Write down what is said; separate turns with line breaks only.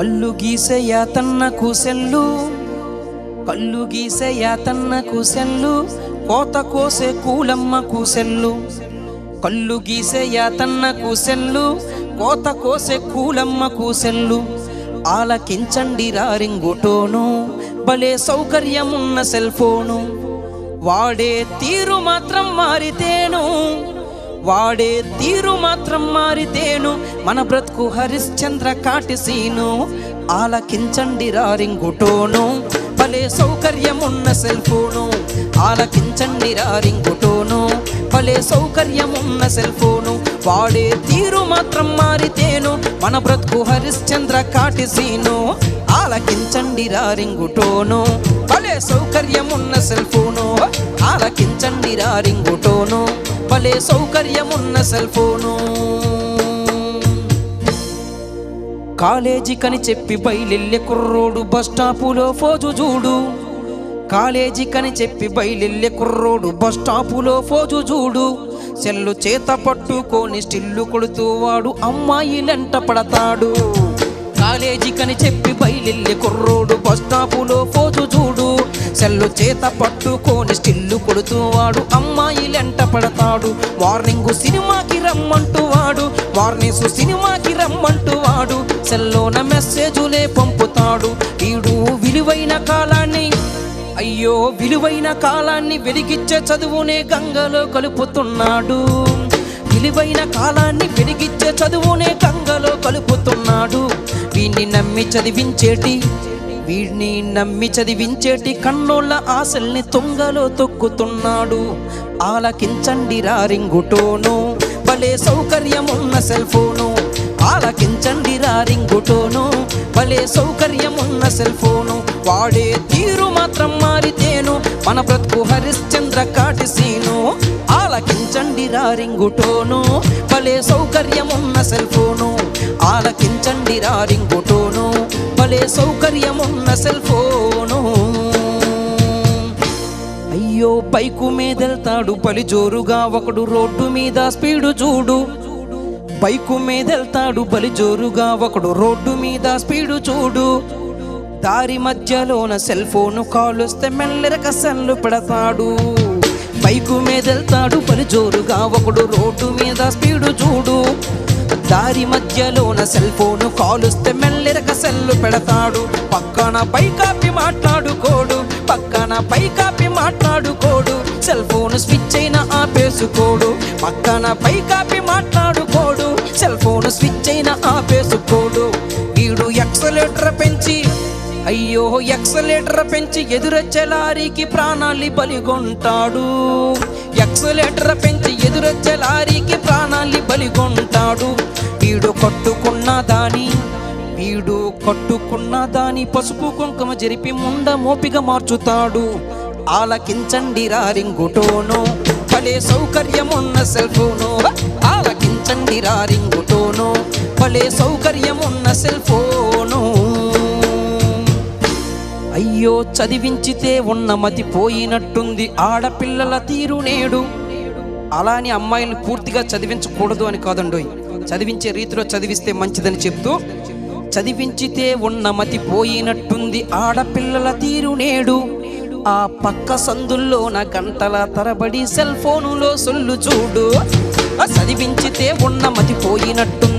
కళ్ళు గీసే యాతన్న కూసెల్లు కళ్ళు గీసే యాతన్న కూసెల్లు కోత కోసే కూలమ్మ కూసెల్లు కళ్ళు గీసే యాతన్న కూసెల్లు కోత కోసే కూలమ్మ కూసెల్లు ఆలకించండి రారింగుటోను భలే సౌకర్యమున్న సెల్ ఫోను వాడే తీరు మాత్రం మారితేను. వాడే తీరు మాత్రం మారితేను. మన బ్రతుకు హరిశ్చంద్ర కాటిసీను ఆలకించండి రారింగుటోను. భలే సౌకర్యమున్న సెల్ ఫోను ఆలకించండి రారింగుటోను. భలే సౌకర్యమున్న సెల్ ఫోను వాడే తీరు మాత్రం మారితేను. మన బ్రతుకు హరిశ్చంద్ర కాటిసీను ఆలకించండి రారింగుటోను భలే సౌకర్యమున్న సెల్ ఫోను. ఆలకించండి రారింగుటోను భలే సౌకర్యమున్న సెల్ ఫోను. కాలేజీకని చెప్పి బయలెల్లె కుర్రోడు బస్ స్టాపులో ఫోజు చూడు కాలేజీకని చెప్పి బయలెల్లె కుర్రోడు బస్ స్టాపులో ఫోజు చూడు. సెల్లు చేత పట్టుకొని స్టిల్లు కొడుతూ వాడు అమ్మాయిలంట పడతాడు. కాలేజీకని చెప్పి బయలెల్లె కుర్రోడు బస్ స్టాపులో ఫోజు చూడు. సెల్లు చేత పట్టుకొని స్టిల్లు కొడుతూ వాడు అమ్మాయిలెంట పడతాడు. వార్నింగ్ సినిమాకి రమ్మంటూ వాడు మార్నింగ్ సినిమాకి రమ్మంటూ వాడు. సెల్లోన మెసేజులే పంపుతాడు. వీడు విలువైన కాలాన్ని అయ్యో విలువైన కాలాన్ని వెలిగిచ్చే చదువునే గంగలో కలుపుతున్నాడు. విలువైన కాలాన్ని వెలిగిచ్చే చదువునే గంగలో కలుపుతున్నాడు. వీణ్ణి నమ్మి చదివించేటి వీడిని నమ్మి చదివించేటి కన్నోళ్ళ ఆశల్ని తొంగలో తొక్కుతున్నాడు. ఆలకించండి రారింగుటోను భలే సౌకర్యమున్న సెల్ ఫోను ఆలకించండి రారింగుటోను భలే సౌకర్యమున్న సెల్ ఫోను వాడే తీరు మాత్రం మారితేను. మన బ్రతుకు హరిశ్చంద్ర కాటిసీను ఆలకించండి రారింగుటోను భలే సౌకర్యమున్న సెల్ ఫోను ఆలకించండి రారింగుటోను భలే సౌకర్యమున్న సెల్ ఫోను అయ్యో బైకు మీదెళ్తాడు పలి జోరుగా ఒకడు రోడ్డు మీద స్పీడు చూడు. బైకు మీదెళ్తాడు బలి జోరుగా ఒకడు రోడ్డు మీద స్పీడు చూడు. దారి మధ్యలోన సెల్ ఫోను కాలుస్తే మెల్లెరక సెల్లు పెడతాడు. బైకు మీద వెళ్తాడు పలు జోరుగా ఒకడు రోడ్డు మీద స్పీడు చూడు. దారి మధ్యలోన సెల్ ఫోను కాలుస్తే మెల్లెరక సెల్లు పెడతాడు. పక్కన పైకాపి మాట్లాడుకోడు పక్కన పైకాపి మాట్లాడుకోడు. సెల్ ఫోన్ స్విచ్ అయినా ఆపేసుకోడు పక్కన పైకాపి మాట్లాడుకోడు. సెల్ ఫోన్ స్విచ్ అయినా ఆపేసుకోడు. వీడు ఎక్సలేటర్ పెంచి అయ్యో ఎక్సలేటర్ పెంచి ఎదురొచ్చే లారీకి ప్రాణాలి బలిగొంటాడు. ఎక్సలేటర్ పెంచి ఎదురొచ్చే లారీకి ప్రాణాలి బలిగొంటాడు. వీడు కొట్టుకున్న దాని వీడు కట్టుకున్న దాని పసుపు కుంకుమ జరిపి ముండ మోపిగా మార్చుతాడు. ఆలకించండి రారింగుటోను భలే సౌకర్యమున్న సెల్ ఫోను ఆలకించండి రారింగుటోను భలే సౌకర్యమున్న సెల్ ఫోను అయ్యో చదివించితే ఉన్న మతి పోయినట్టుంది. ఆడపిల్లల తీరు నేడు. అలానే అమ్మాయిలు అమ్మాయిని పూర్తిగా చదివించకూడదు అని కాదండోయ్. చదివించే రీతిలో చదివిస్తే మంచిదని చెప్తూ చదివించితే ఉన్న మతి పోయినట్టుంది. ఆడపిల్లల తీరు నేడు. ఆ పక్క సందుల్లోన గంటల తరబడి సెల్ ఫోనులో సొల్లు చూడు. ఆ చదివించితే ఉన్న మతి పోయినట్టుంది.